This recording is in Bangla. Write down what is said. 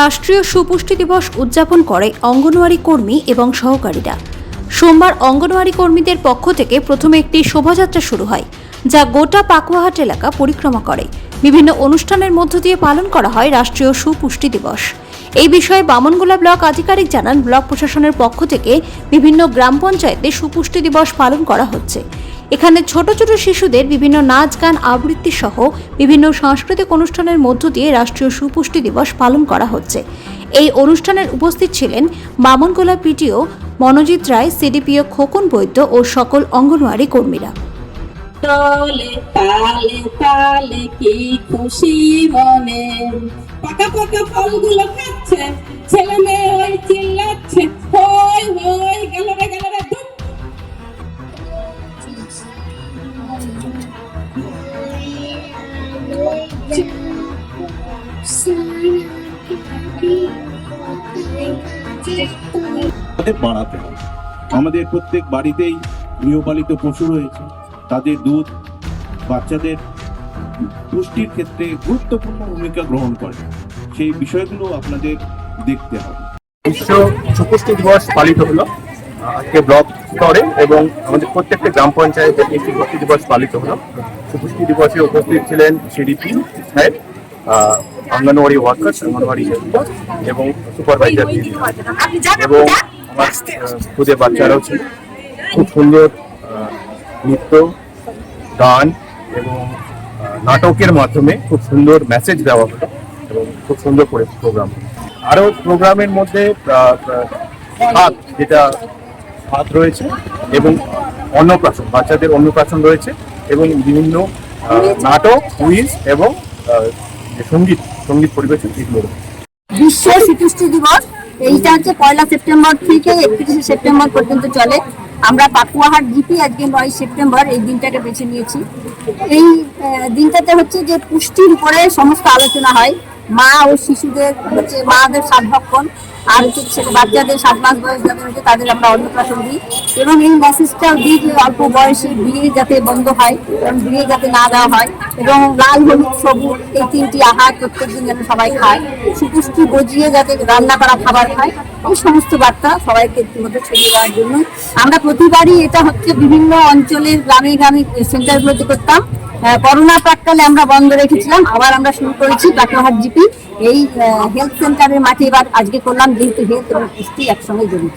রাষ্ট্রীয় সুপুষ্টি দিবস উদযাপন করে অঙ্গনওয়াড়ি কর্মী এবং সহকারীরা। সোমবার অঙ্গনওয়াড়ি কর্মীদের পক্ষ থেকে প্রথমে একটি শোভাযাত্রা শুরু হয়, যা গোটা পাকুয়াহাট এলাকা পরিক্রমা করে। বিভিন্ন অনুষ্ঠানের মধ্য দিয়ে পালন করা হয় রাষ্ট্রীয় সুপুষ্টি দিবস। এই বিষয়ে বামনগোলা ব্লক আধিকারিক জানান, ব্লক প্রশাসনের পক্ষ থেকে বিভিন্ন গ্রাম পঞ্চায়েতে সুপুষ্টি দিবস পালন করা হচ্ছে। এখানে ছোট ছোট শিশুদের বিভিন্ন নাচ গান আবৃত্তি সহ বিভিন্ন সাংস্কৃতিক অনুষ্ঠানের মধ্য দিয়ে রাষ্ট্রীয় সুপুষ্টি দিবস পালন করা হচ্ছে। এই অনুষ্ঠানের উপস্থিত ছিলেন বামনগোলা পিটিও মনোজিৎ রায়, সিডিপিও খোকন বৈদ্য ও সকল অঙ্গনওয়াড়ি কর্মীরা। তলে তালে তালে কি খুশি মনে? পাকা পাকা ফলগুলো খাচ্ছে, ছেলে মেয়ে ওই চিল্লাচ্ছে, হই হই, গেল রে গেল রে বাড়াতে আমাদের প্রত্যেক বাড়িতেই গৃহপালিত পশু রয়েছে। তাদের দুধ বাচ্চাদের পুষ্টির ক্ষেত্রে গুরুত্বপূর্ণ ভূমিকা গ্রহণ করে। সেই বিষয়গুলো আপনাদের দেখতে হবে। বিশ্ব সুপুষ্টি দিবস পালিত হলো। আজকে ব্লক স্তরে এবং আমাদের প্রত্যেকটা গ্রাম পঞ্চায়েতে এই সুপুষ্টি দিবস পালিত হলো। সুপুষ্টি দিবসে উপস্থিত ছিলেন সিডিপি সাহেব আহ, অঙ্গনওয়াড়ি ওয়ার্কার্স অঙ্গনওয়াড়ি হেল্পার এবং সুপারভাইজার এবং আমার খুদে বাচ্চারাও ছিল খুব সুন্দর নৃত্য গান এবং নাটকের মাধ্যমে খুব সুন্দর মেসেজ দেওয়া হলো এবং খুব সুন্দর করে প্রোগ্রাম আরও প্রোগ্রামের মধ্যে হাত যেটা হাত রয়েছে এবং অন্নপ্রাশন, বাচ্চাদের অন্নপ্রাশন রয়েছে এবং বিভিন্ন নাটক কুইজ এবং সংগীত সংগীত পরিবেশন এগুলো রয়েছে। বিশ্ব শিশুষ্টি দিবস, এইটা হচ্ছে পয়লা সেপ্টেম্বর থেকে একত্রিশে সেপ্টেম্বর পর্যন্ত চলে আমরা পাকুয়াহাট জিপি আজকে নয় সেপ্টেম্বর এই দিনটাকে বেছে নিয়েছি। এই দিনটাতে হচ্ছে যে পুষ্টির উপরে সমস্ত আলোচনা হয়। মা ও শিশুদের, হচ্ছে মাদের সাত ভক্ষণ আর হচ্ছে ছেলে বাচ্চাদের সাত মাস বয়স যাদের হচ্ছে তাদের আমরা অন্নপ্রাশন দিই। এবং এই মেসেজটাও দিই যে অল্প বয়সে বিয়ে যাতে বন্ধ হয় এবং বিয়ে যাতে না দেওয়া হয় এবং লাল, হলুদ, সবুজ এই তিনটি আহার প্রত্যেকদিন যেন সবাই খায়। সুপুষ্টি গজিয়ে যাতে রান্না করা খাবার খায়। এই সমস্ত বার্তা সবাইকে ইতিমধ্যে ছড়িয়ে দেওয়ার জন্য। আমরা প্রতিবারই এটা হচ্ছে বিভিন্ন অঞ্চলের গ্রামে গ্রামে সেন্টারগুলোতে করতাম। করোনা প্রাককালে আমরা বন্ধ রেখেছিলাম, আবার আমরা শুরু করেছি পাটনাহাট জিপি। এই হেলথ সেন্টারের মাঠে এবার আজকে করলাম, যেহেতু হেলথ এবং পুষ্টি একসঙ্গে জড়িত।